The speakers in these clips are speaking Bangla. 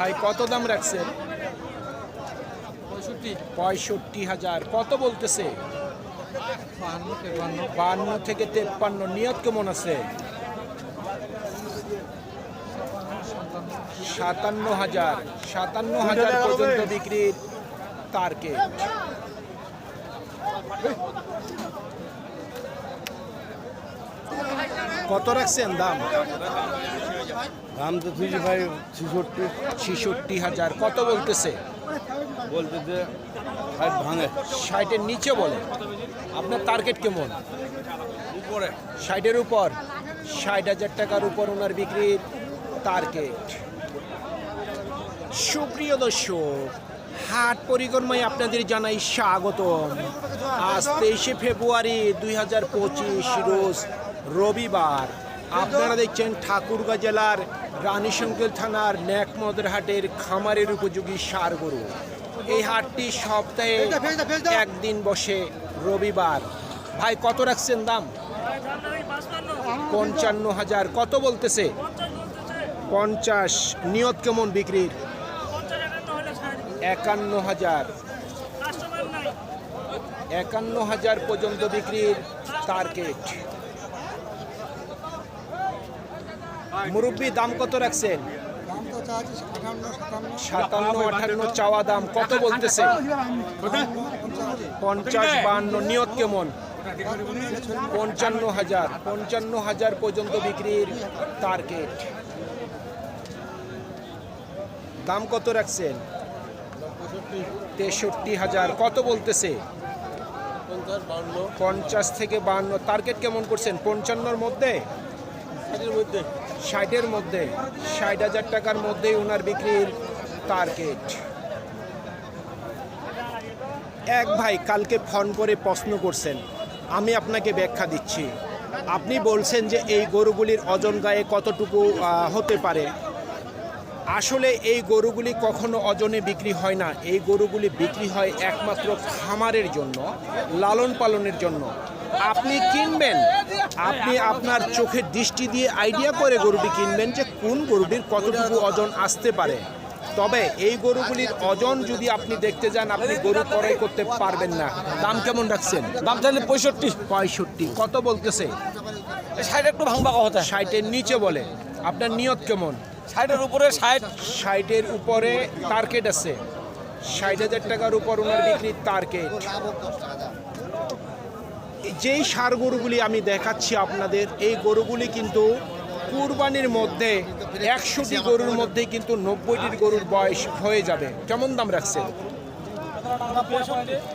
ভাই কত দাম রাখছেন পঁয়ষট্টি। পঁয়ষট্টি হাজার। কত বলতেছে? বান্ন থেকে তেপ্পান্ন। নিয়ত কেমন আছে? সাতান্ন হাজার। সাতান্ন হাজার পর্যন্ত বিক্রির টার্গেট কত রাখছেন দাম? দাম তো থ্রি ফাইভ ছিষট্টি। ছিষট্টি হাজার। কত বলতেছে? বলতে যে ষাট ভাঙে। ষাটের নিচে বলে। আপনার টার্গেট কেমন? উপরে। ষাটের উপর। ষাট হাজার টাকার উপর ওনার বিক্রির টার্গেট সুপ্রিয় দর্শক হাট পরিক্রমায় আপনাদের জানাই স্বাগতম। আজ তেইশে ফেব্রুয়ারি দুই হাজার পঁচিশ রোজ রবিবার। আপনারা দেখছেন ঠাকুরগাঁ জেলার রানীশঙ্কর থানার ন্যাকমদের হাটের খামারের উপযোগী সার গরু। এই হাটটি সপ্তাহে একদিন বসে রবিবার। ভাই কত রাখছেন দাম? পঞ্চান্ন হাজার। কত বলতেছে? পঞ্চাশ। নিয়ত কেমন বিক্রির? একান্ন হাজার। একান্ন হাজার পর্যন্ত বিক্রির টার্গেট। মুরব্বী দাম কত রাখছেন? সাতান্ন চাওয়া দাম কত বলতেছে? পঞ্চাশ বান্ন নিয়ত কেমন? পঞ্চান্ন হাজার পঞ্চান্ন হাজার পর্যন্ত বিক্রির টার্গেট দাম কত রাখছেন? তেষট্টি হাজার কত বলতেছে? পঞ্চাশ থেকে বান্ন টার্গেট কেমন করছেন? পঞ্চান্নর মধ্যে মধ্যে? ষাটের মধ্যে, ষাট হাজার টাকার মধ্যেই ওনার বিক্রির টার্গেট এক ভাই কালকে ফোন করে প্রশ্ন করছেন, আমি আপনাকে ব্যাখ্যা দিচ্ছি। আপনি বলছেন যে এই গরুগুলির ওজন গায়ে কতটুকু হতে পারে। আসলে এই গরুগুলি কখনো ওজনে বিক্রি হয় না। এই গরুগুলি বিক্রি হয় একমাত্র খামারের জন্য, লালন পালনের জন্য। আপনি কিনবেন। আপনি আপনার চোখের দৃষ্টি দিয়ে আইডিয়া করে গরুটি কিনবেন যে কোন গরুটির কতটুকু ওজন আসতে পারে। তবে এই গরুগুলির ওজন যদি আপনি দেখতে যান আপনি গরু ক্রয় করতে পারবেন না। দাম কেমন রাখছেন? দাম চাইলে পঁয়ষট্টি। পঁয়ষট্টি। কত বলতেছে? ষাট একটু ভাঙবা কথা ষাটের নিচে বলে। আপনার নিয়ত কেমন? ষাটের উপরে ষাট। ষাটের উপরে টার্গেট আছে। ষাট হাজার টাকার উপর ওনার বিক্রির টার্গেট যেই সার গরুগুলি আমি দেখাচ্ছি আপনাদের এই গরুগুলি কিন্তু কুরবানির মধ্যে একশোটি গরুর মধ্যে কিন্তু নব্বইটির গরুর বয়স হয়ে যাবে। কেমন দাম রাখছে?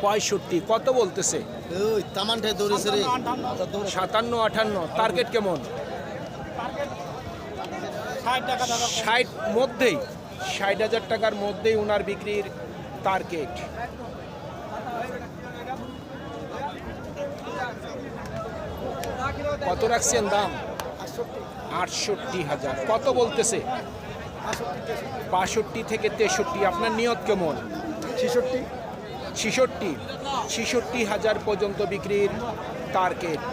পঁয়ষট্টি। কত বলতেছে? সাতান্ন আটান্ন টার্গেট কেমন? ষাট মধ্যেই ষাট হাজার টাকার মধ্যেই ওনার বিক্রির টার্গেট কত রাখছেন দাম? আটষট্টি হাজার। কত বলতেছে? বাষট্টি থেকে তেষট্টি। আপনার নিয়ত কেমন? ছেষট্টি। ছিষট্টি। ছিষট্টি হাজার পর্যন্ত বিক্রির টার্গেট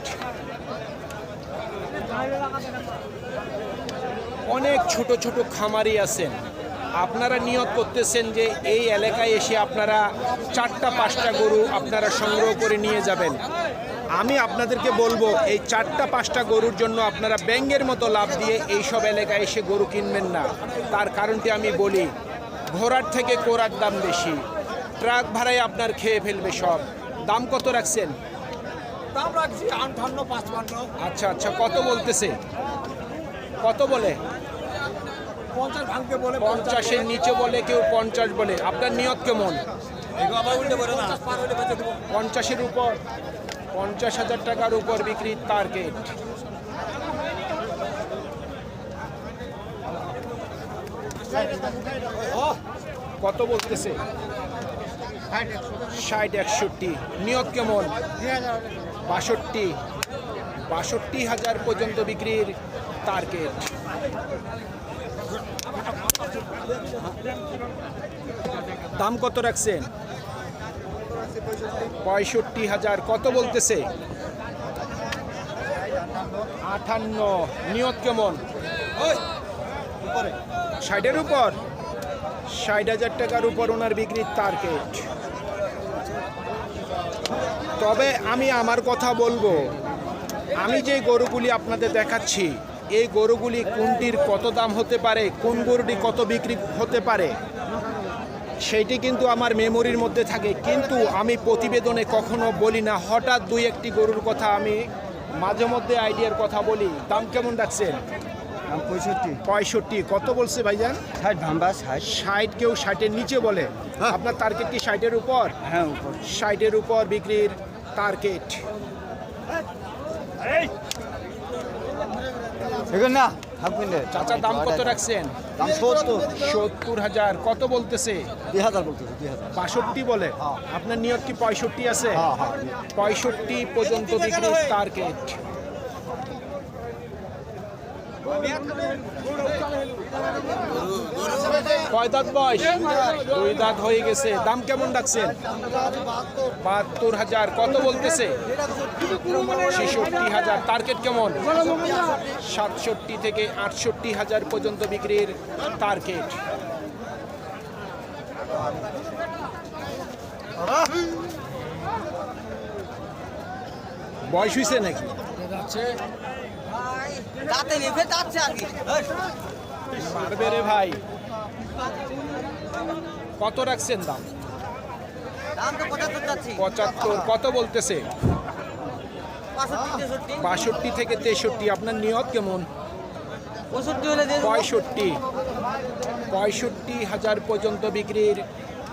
অনেক ছোট ছোট খামারি আছেন। আপনারা নিয়ত করতেছেন যে এই এলাকায় এসে আপনারা চারটা পাঁচটা গরু আপনারা সংগ্রহ করে নিয়ে যাবেন। আমি আপনাদেরকে বলব এই চারটা পাঁচটা গরুর জন্য আপনারা ব্যাঙ্গের মতো লাভ দিয়ে এই সব এলাকায় এসে গরু কিনবেন না। তার কারণটি আমি বলি ঘোড়ার থেকে কোরার দাম বেশি। ট্রাক ভাড়ায় আপনার খেয়ে ফেলবে সব। দাম কত রাখছেন? দাম রাখছি আটান্ন পাঁচপান্ন। আচ্ছা আচ্ছা কত বলতেছে? কত বলে? পঞ্চাশ ভাঙতে বলে পঞ্চাশের নিচে বলে কেউ পঞ্চাশ বলে। আপনার নিয়ত কেমন? পঞ্চাশের উপর? পঞ্চাশ হাজার টাকার উপর বিক্রির টার্গেট কত বলতেছে? ষাট একষট্টি। নিয়োগ কেমন? বাষট্টি। বাষট্টি হাজার পর্যন্ত বিক্রির টার্গেট দাম কত রাখছেন? পঁয়ষট্টি হাজার। কত বলতেছে? আটান্ন নিয়ত কেমন? ষাটের উপর? ষাট হাজার টাকার উপর ওনার বিক্রির টার্গেট তবে আমি আমার কথা বলব আমি যে গরুগুলি আপনাদের দেখাচ্ছি এই গরুগুলি কোনটির কত দাম হতে পারে কোন গরুটি কত বিক্রি হতে পারে? সেইটি কিন্তু আমার মেমোরির মধ্যে থাকে। কিন্তু আমি প্রতিবেদনে কখনো বলি না হঠাৎ দুই একটি গরুর কথা আমি মাঝে মধ্যে আইডিয়ার কথা বলি। দাম কেমন রাখছেন? দাম পঁয়ষট্টি। পঁয়ষট্টি। কত বলছে ভাইজান? ষাট ধাম্বা ষাট। ষাট কেউ ষাটের নিচে বলে। আপনার টার্গেট কি ষাটের উপর? হ্যাঁ উপর। ষাটের উপর বিক্রির টার্গেট না। চাচা দাম কত রাখছেন? দাম সত্তর। সত্তর হাজার কত বলতেছে? দুই হাজার বলতেছে দুই হাজার। বাষট্টি বলে। হ্যাঁ। আপনার নিয়ত কি পঁয়ষট্টি আছে? হ্যাঁ হ্যাঁ। পঁয়ষট্টি পর্যন্ত বিক্রির টার্গেট কয় বয়স? দুই দাঁত হয়ে গেছে। দাম কেমন রাখছেন বাহাত্তর হাজার। কত বলতেছে? ছেষট্টি হাজার। টার্গেট কেমন? সাতষট্টি থেকে আটষট্টি হাজার পর্যন্ত বিক্রির টার্গেট। বয়স হয়েছে নাকি? দাঁতে নেভে যাচ্ছে আর কি। মারবে রে ভাই। কত রাখছেন দাম? দাম তো পঁচাত্তর যাচ্ছি। পঁচাত্তর কত বলতেছে? বাষট্টি থেকে তেষট্টি আপনার নিয়ত কেমন। পঁয়ষট্টি পঁয়ষট্টি। হাজার পর্যন্ত বিক্রির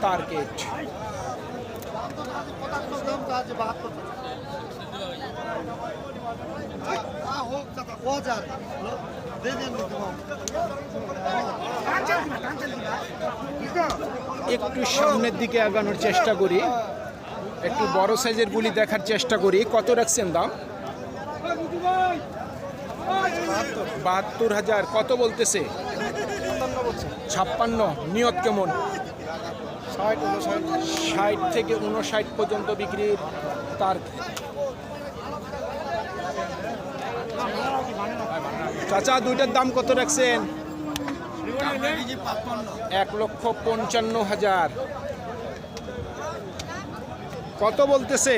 টার্গেট একটু সামনের দিকে আগানোর চেষ্টা করি। একটু বড় সাইজের গুলি দেখার চেষ্টা করি। কত রাখছেন দাম? বাহাত্তর হাজার। কত বলতেছে? ছাপ্পান্ন। নিয়ত কেমন? ষাট থেকে উনষাট পর্যন্ত বিক্রির তার চাচা, দুইটার দাম কত রাখছেন? এক লক্ষ পঞ্চান্ন হাজার। কত বলতেছে?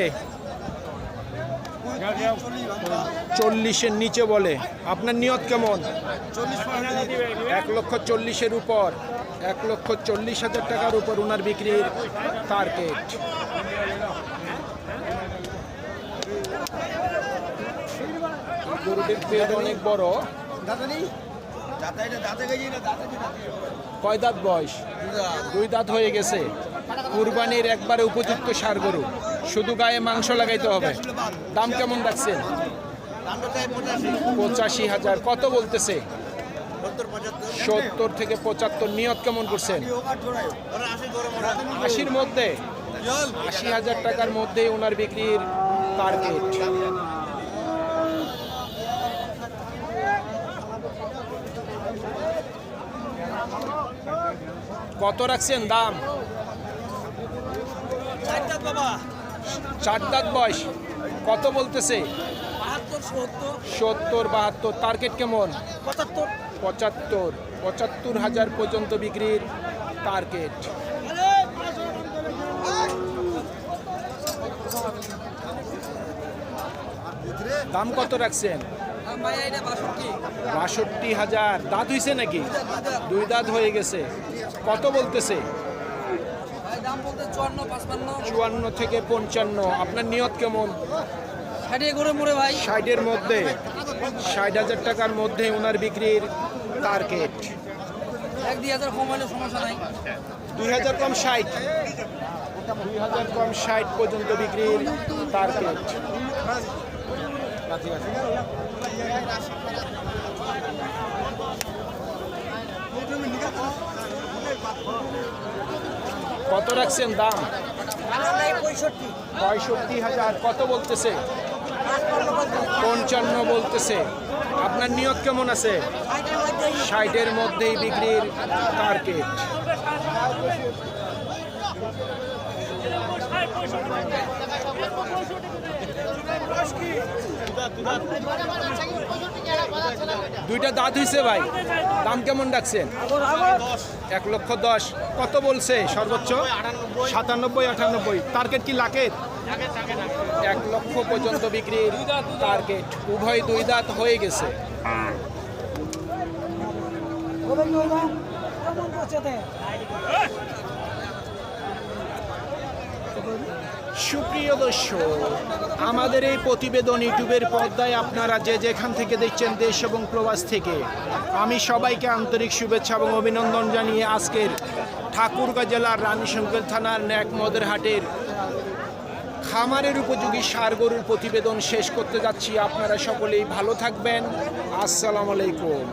চল্লিশের নিচে বলে। আপনার নিয়ত কেমন? এক লক্ষ চল্লিশের উপর। এক লক্ষ চল্লিশ হাজার টাকার উপর ওনার বিক্রির টার্গেট। গরুটির পেট অনেক বড়। কয় দাঁত বয়স? দুই দাঁত। হয়ে গেছে। কুরবানির একবারে উপযুক্ত সার গরু। শুধু গায়ে মাংস লাগাইতে হবে। দাম কেমন রাখছেন পঁচাশি হাজার। কত বলতেছে? সত্তর থেকে পঁচাত্তর। নিয়ত কেমন করছেন? আশির মধ্যে? আশি হাজার টাকার মধ্যেই ওনার বিক্রির টার্গেট কত রাখছেন দাম? চার দাঁত বয়স। কত বলতেছে? সত্তর। বাহাত্তর। টার্গেট কেমন? পঁচাত্তর। পঁচাত্তর। হাজার পর্যন্ত বিক্রির টার্গেট দাম কত রাখছেন? বাষট্টি। বাষট্টি হাজার। দাঁত হয়েছে নাকি? দুই দাঁত হয়ে গেছে। কত বলতেছে? চুয়ান্ন থেকে পঞ্চান্ন। আপনার নিয়ত কেমন? ষাটের মধ্যে। ষাট হাজার টাকার মধ্যে ওনার বিক্রির টার্গেট দুই হাজার কম হলে দুই হাজার কম ষাট। দুই হাজার কম ষাট পর্যন্ত বিক্রির টার্গেট কত রাখছেন দাম? পঁয়ষট্টি হাজার। কত বলতেছে? পঞ্চান্ন বলতেছে। আপনার নিয়ত কেমন আছে? ষাটের মধ্যেই বিক্রির টার্গেট দুইটা দাঁত হইছে ভাই। দাম কেমন ডাকছেন? এক লক্ষ দশ। কত বলছে সর্বোচ্চ? সাতানব্বই, আটানব্বই। টার্গেট কি লাখের এক লক্ষ পর্যন্ত বিক্রির টার্গেট উভয় দুই দাঁত হয়ে গেছে। সুপ্রিয় দর্শক, আমাদের এই প্রতিবেদন ইউটিউবের পর্দায় আপনারা যে যেখান থেকে দেখছেন দেশ এবং প্রবাস থেকে, আমি সবাইকে আন্তরিক শুভেচ্ছা এবং অভিনন্দন জানিয়ে আজকের ঠাকুরগাঁ জেলার রানীশঙ্কর থানার ন্যাক হাটের খামারের উপযোগী সার গরুর প্রতিবেদন শেষ করতে যাচ্ছি। আপনারা সকলেই ভালো থাকবেন। আসসালামু আলাইকুম।